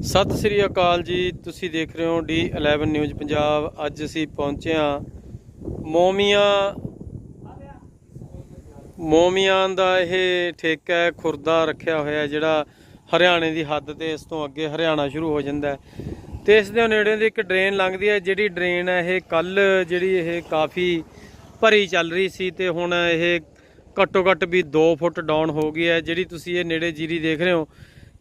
ਸਤਿ ਸ੍ਰੀ ਅਕਾਲ ਜੀ। ਤੁਸੀਂ ਦੇਖ ਰਹੇ ਹੋ D11 ਨਿਊਜ਼ ਪੰਜਾਬ ਅੱਜ ਅਸੀਂ ਪਹੁੰਚੇ ਹਾਂ ਮੋਮੀਆਂ ਮੋਮੀਆਂ ਦਾ ਇਹ ਠੇਕਾ ਹੈ, ਖੁਰਦਾ ਰੱਖਿਆ ਹੋਇਆ ਜਿਹੜਾ ਹਰਿਆਣੇ ਦੀ ਹੱਦ ਤੇ ਇਸ ਤੋਂ ਅੱਗੇ ਹਰਿਆਣਾ ਸ਼ੁਰੂ ਹੋ ਜਾਂਦਾ ਹੈ। ਤੇ ਇਸ ਦੇ ਨੇੜੇ ਦੀ ਇੱਕ ਡਰੇਨ ਲੰਘਦੀ ਹੈ, ਜਿਹੜੀ ਡਰੇਨ ਹੈ ਇਹ ਕੱਲ ਜਿਹੜੀ ਇਹ ਕਾਫੀ ਭਰੀ ਚੱਲ ਰਹੀ ਸੀ ਤੇ ਹੁਣ ਇਹ ਘੱਟੋ ਘੱਟ ਵੀ 2 ਫੁੱਟ ਡਾਊਨ ਹੋ ਗਈ ਹੈ, ਜਿਹੜੀ ਤੁਸੀਂ ਇਹ ਨੇੜੇ ਜੀਰੀ ਦੇਖ ਰਹੇ ਹੋ।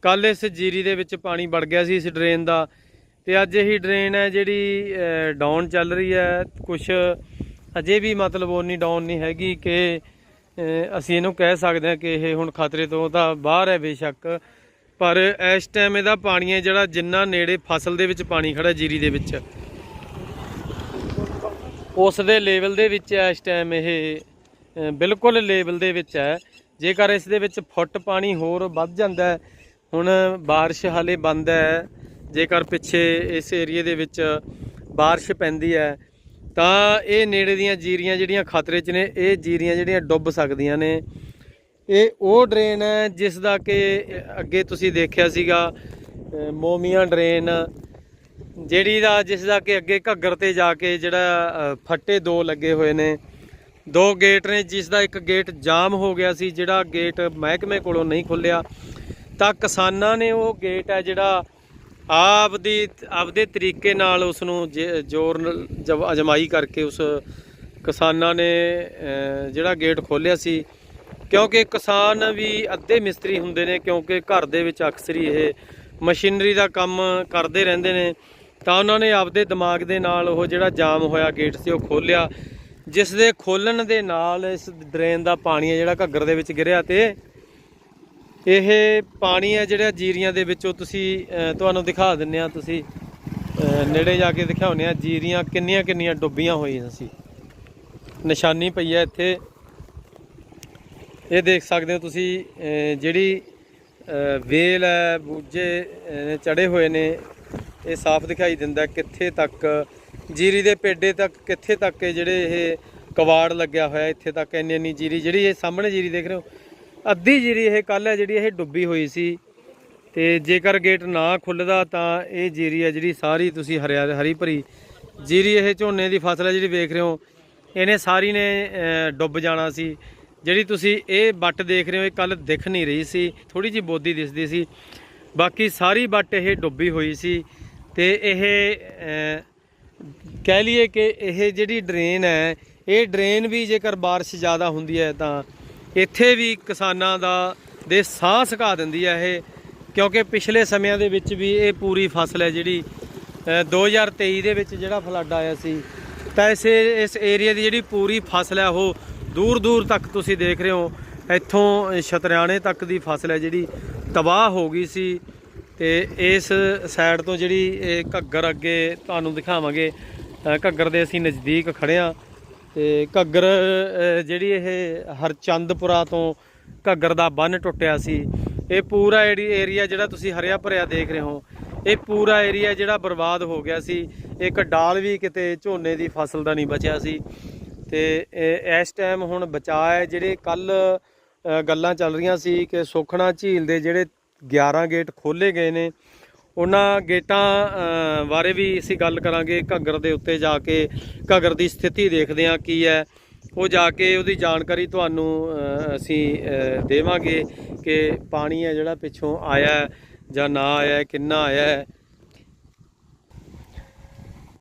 ਕੱਲ ਇਸ ਜੀਰੀ ਦੇ ਵਿੱਚ ਪਾਣੀ ਵੜ ਗਿਆ ਸੀ ਇਸ ਡਰੇਨ ਦਾ ਤੇ ਅੱਜ ਇਹੀ ਡਰੇਨ ਹੈ ਜਿਹੜੀ ਡਾਊਨ ਚੱਲ ਰਹੀ ਹੈ। ਕੁਝ ਅਜੇ ਵੀ ਮਤਲਬ ਉਨੀ ਡਾਊਨ ਨਹੀਂ ਹੈਗੀ ਕਿ ਅਸੀਂ ਇਹਨੂੰ ਕਹਿ ਸਕਦੇ ਹਾਂ ਕਿ ਇਹ ਹੁਣ ਖਤਰੇ ਤੋਂ ਤਾਂ ਬਾਹਰ ਹੈ ਬੇਸ਼ੱਕ। ਪਰ ਇਸ ਟਾਈਮ ਇਹਦਾ ਪਾਣੀ ਹੈ ਜਿਹੜਾ ਜਿੰਨਾ ਨੇੜੇ ਫਸਲ ਦੇ ਵਿੱਚ ਪਾਣੀ ਖੜਾ ਜੀਰੀ ਦੇ ਵਿੱਚ। ਉਸ ਦੇ ਲੈਵਲ ਦੇ ਵਿੱਚ ਇਸ ਟਾਈਮ ਇਹ ਬਿਲਕੁਲ ਲੈਵਲ ਦੇ ਵਿੱਚ ਹੈ। ਜੇਕਰ ਇਸ ਦੇ ਵਿੱਚ ਫੁੱਟ ਪਾਣੀ ਹੋਰ ਵੱਧ ਜਾਂਦਾ ਹੈ ਹੁਣ بارش ਹਾਲੇ ਬੰਦ ਹੈ ਜੇਕਰ ਪਿੱਛੇ ਇਸ ਏਰੀਏ ਦੇ ਵਿੱਚ بارش ਪੈਂਦੀ ਹੈ ਤਾਂ ਇਹ ਨੇੜੇ ਦੀਆਂ ਜੀਰੀਆਂ ਜਿਹੜੀਆਂ ਖਤਰੇ 'ਚ ਨੇ ਇਹ ਜੀਰੀਆਂ ਜਿਹੜੀਆਂ ਡੁੱਬ ਸਕਦੀਆਂ ਨੇ ਇਹ ਉਹ ਡਰੇਨ ਹੈ ਜਿਸ ਦਾ ਕਿ ਅੱਗੇ ਤੁਸੀਂ ਦੇਖਿਆ ਸੀਗਾ ਅਹ, ਮੋਮੀਆਂ ਡਰੇਨ ਜਿਹੜੀ ਦਾ ਜਿਸ ਦਾ ਕਿ ਅੱਗੇ ਘੱਗਰ ਤੇ ਜਾ ਕੇ ਜਿਹੜਾ ਅ, ਫੱਟੇ ਦੋ ਲੱਗੇ ਹੋਏ ਨੇ ਦੋ ਗੇਟ ਨੇ ਜਿਸ ਦਾ ਇੱਕ ਗੇਟ ਜਾਮ ਹੋ ਗਿਆ ਸੀ ਜਿਹੜਾ ਗੇਟ ਮਹਿਕਮੇ ਕੋਲੋਂ ਨਹੀਂ ਖੁੱਲਿਆ ਤਾਂ ਕਿਸਾਨਾਂ ਨੇ ਉਹ ਗੇਟ ਹੈ ਜਿਹੜਾ ਆਪਦੀ, ਆਪਦੇ ਤਰੀਕੇ ਨਾਲ ਉਸ ਨੂੰ ਜ਼ੋਰ ਨਾਲ ਅਜਮਾਈ ਕਰਕੇ ਉਸ ਕਿਸਾਨਾਂ ਨੇ ਜਿਹੜਾ ਗੇਟ ਖੋਲਿਆ ਸੀ। ਕਿਉਂਕਿ ਕਿਸਾਨ ਵੀ ਅੱਧੇ ਮਿਸਤਰੀ ਹੁੰਦੇ ਨੇ, ਕਿਉਂਕਿ ਘਰ ਦੇ ਵਿੱਚ ਅਕਸਰ ਹੀ ਇਹ ਮਸ਼ੀਨਰੀ ਦਾ ਕੰਮ ਕਰਦੇ ਰਹਿੰਦੇ ਨੇ, ਤਾਂ ਉਹਨਾਂ ਨੇ ਆਪਦੇ ਦਿਮਾਗ ਦੇ ਨਾਲ ਉਹ ਜਿਹੜਾ ਜਾਮ ਹੋਇਆ, ਗੇਟ ਸੀ, ਉਹ ਖੋਲਿਆ ਜਿਸ ਦੇ ਖੋਲਣ ਦੇ ਨਾਲ ਇਸ ਡਰੇਨ ਦਾ ਪਾਣੀ ਹੈ ਜਿਹੜਾ ਘੱਗਰ ਦੇ ਵਿੱਚ ਗਿਰਿਆ ਤੇ ਇਹ ਪਾਣੀ ਹੈ ਜਿਹੜਾ ਜੀਰੀਆਂ ਦੇ ਵਿੱਚੋਂ ਤੁਸੀਂ ਤੁਹਾਨੂੰ ਦਿਖਾ ਦਿੰਨੇ ਆ ਤੁਸੀਂ। ਨੇੜੇ ਜਾ ਕੇ ਦਿਖਾਉਂਦੇ ਆ ਜੀਰੀਆਂ ਕਿੰਨੀਆਂ ਕਿੰਨੀਆਂ ਡੁੱਬੀਆਂ ਹੋਈਆਂ ਸੀ। ਨਿਸ਼ਾਨੀ ਪਈ ਹੈ ਇੱਥੇ। ਇਹ ਦੇਖ ਸਕਦੇ ਹੋ ਤੁਸੀਂ ਜਿਹੜੀ ਵੇਲ ਹੈ, ਬੂਝੇ ਚੜੇ ਹੋਏ ਨੇ। ਇਹ ਸਾਫ਼ ਦਿਖਾਈ ਦਿੰਦਾ ਕਿੱਥੇ ਤੱਕ, ਜੀਰੀ ਦੇ ਪੇਡੇ ਤੱਕ ਕਿੱਥੇ ਤੱਕ ਜਿਹੜੇ ਇਹ ਕਵਾੜ ਲੱਗਿਆ ਹੋਇਆ ਇੱਥੇ ਤੱਕ ਇੰਨੀ ਇੰਨੀ ਜੀਰੀ, ਜਿਹੜੀ ਇਹ ਸਾਹਮਣੇ ਜੀਰੀ ਦੇਖ ਰਹੇ ਹੋ ਅੱਧੀ ਜੀਰੀ ਇਹ ਕੱਲ ਹੈ ਜਿਹੜੀ ਇਹ ਡੁੱਬੀ ਹੋਈ ਸੀ ਤੇ ਜੇਕਰ ਗੇਟ ਨਾ ਖੁੱਲਦਾ ਤਾਂ ਇਹ ਜੀਰੀ ਹੈ ਜਿਹੜੀ ਸਾਰੀ ਤੁਸੀਂ ਹਰਿਆ ਹਰੀ ਭਰੀ ਜੀਰੀ ਇਹ ਝੋਨੇ ਦੀ ਫਸਲ ਹੈ ਜਿਹੜੀ ਵੇਖ ਰਹੇ ਹੋ, ਇਹਨੇ ਸਾਰੀ ਨੇ ਡੁੱਬ ਜਾਣਾ ਸੀ। ਜਿਹੜੀ ਤੁਸੀਂ ਇਹ ਵੱਟ ਦੇਖ ਰਹੇ ਹੋ, ਇਹ ਕੱਲ ਦਿਖ ਨਹੀਂ ਰਹੀ ਸੀ ਥੋੜੀ ਜੀ ਬੋਦੀ ਦਿਸਦੀ ਸੀ। ਬਾਕੀ ਸਾਰੀ ਵੱਟ ਇਹ ਡੁੱਬੀ ਹੋਈ ਸੀ ਤੇ ਇਹ ਕਹਿ ਲਈਏ ਕਿ ਇਹ ਜਿਹੜੀ ਡਰੇਨ ਹੈ, ਇਹ ਡਰੇਨ ਵੀ ਜੇਕਰ ਬਾਰਿਸ਼ ਜ਼ਿਆਦਾ ਹੁੰਦੀ ਹੈ ਤਾਂ ਇੱਥੇ ਵੀ ਕਿਸਾਨਾਂ ਦਾ ਦੇ ਸਾਹ ਸੁਕਾ ਦਿੰਦੀ ਹੈ ਇਹ ਕਿਉਂਕਿ ਪਿਛਲੇ ਸਮਿਆਂ ਦੇ ਵਿੱਚ ਵੀ ਇਹ ਪੂਰੀ ਫਸਲ ਹੈ ਜਿਹੜੀ ਅ, 2023 ਦੇ ਵਿੱਚ ਜਿਹੜਾ ਫਲੱਡ ਆਇਆ ਸੀ ਤਾਂ ਇਸ ਇਸ ਏਰੀਆ ਦੀ ਜਿਹੜੀ ਪੂਰੀ ਫਸਲ ਹੈ ਉਹ ਦੂਰ ਦੂਰ ਤੱਕ ਤੁਸੀਂ ਦੇਖ ਰਹੇ ਹੋ ਇੱਥੋਂ ਛਤਰਿਆਣੇ ਤੱਕ ਦੀ ਫਸਲ ਹੈ ਜਿਹੜੀ ਤਬਾਹ ਹੋ ਗਈ ਸੀ ਤੇ ਇਸ ਸਾਈਡ ਤੋਂ ਜਿਹੜੀ ਇਹ ਘੱਗਰ ਅੱਗੇ ਤੁਹਾਨੂੰ ਦਿਖਾਵਾਂਗੇ ਘੱਗਰ ਦੇ ਅਸੀਂ ਨਜ਼ਦੀਕ ਖੜੇ ਹਾਂ ਤੇ ਘੱਗਰ ਜਿਹੜੀ ਇਹ ਹਰਚੰਦਪੁਰਾ ਤੋਂ ਘੱਗਰ ਦਾ ਬੰਨ ਟੁੱਟਿਆ ਸੀ, ਇਹ ਪੂਰਾ ਏਰੀਆ ਜਿਹੜਾ ਤੁਸੀਂ ਹਰਿਆ ਭਰਿਆ ਦੇਖ ਰਹੇ ਹੋ, ਇਹ ਪੂਰਾ ਏਰੀਆ ਜਿਹੜਾ ਬਰਬਾਦ ਹੋ ਗਿਆ ਸੀ, ਇੱਕ ਡਾਲ ਵੀ ਕਿਤੇ ਝੋਨੇ ਦੀ ਫਸਲ ਦਾ ਨਹੀਂ ਬਚਿਆ ਸੀ, ਤੇ ਇਸ ਟਾਈਮ ਹੁਣ ਬਚਾਅ ਹੈ, ਜਿਹੜੇ ਕੱਲ ਗੱਲਾਂ ਚੱਲ ਰਹੀਆਂ ਸੀ ਕਿ ਸੁਖਣਾ ਝੀਲ ਦੇ ਜਿਹੜੇ 11 ਗੇਟ ਖੋਲੇ ਗਏ ਨੇ ਉਹਨਾਂ ਗੇਟਾਂ ਬਾਰੇ ਵੀ ਅਸੀਂ ਗੱਲ ਕਰਾਂਗੇ, ਘੱਗਰ ਦੇ ਉੱਤੇ ਜਾ ਕੇ, ਘੱਗਰ ਦੀ ਸਥਿਤੀ ਦੇਖਦੇ ਹਾਂ ਕੀ ਹੈ। ਉਹ ਜਾ ਕੇ ਉਹਦੀ ਜਾਣਕਾਰੀ ਤੁਹਾਨੂੰ ਅਸੀਂ ਦੇਵਾਂਗੇ ਕਿ ਪਾਣੀ ਹੈ ਜਿਹੜਾ ਪਿੱਛੋਂ ਆਇਆ ਜਾਂ ਨਾ ਆਇਆ ਕਿੰਨਾ ਆਇਆ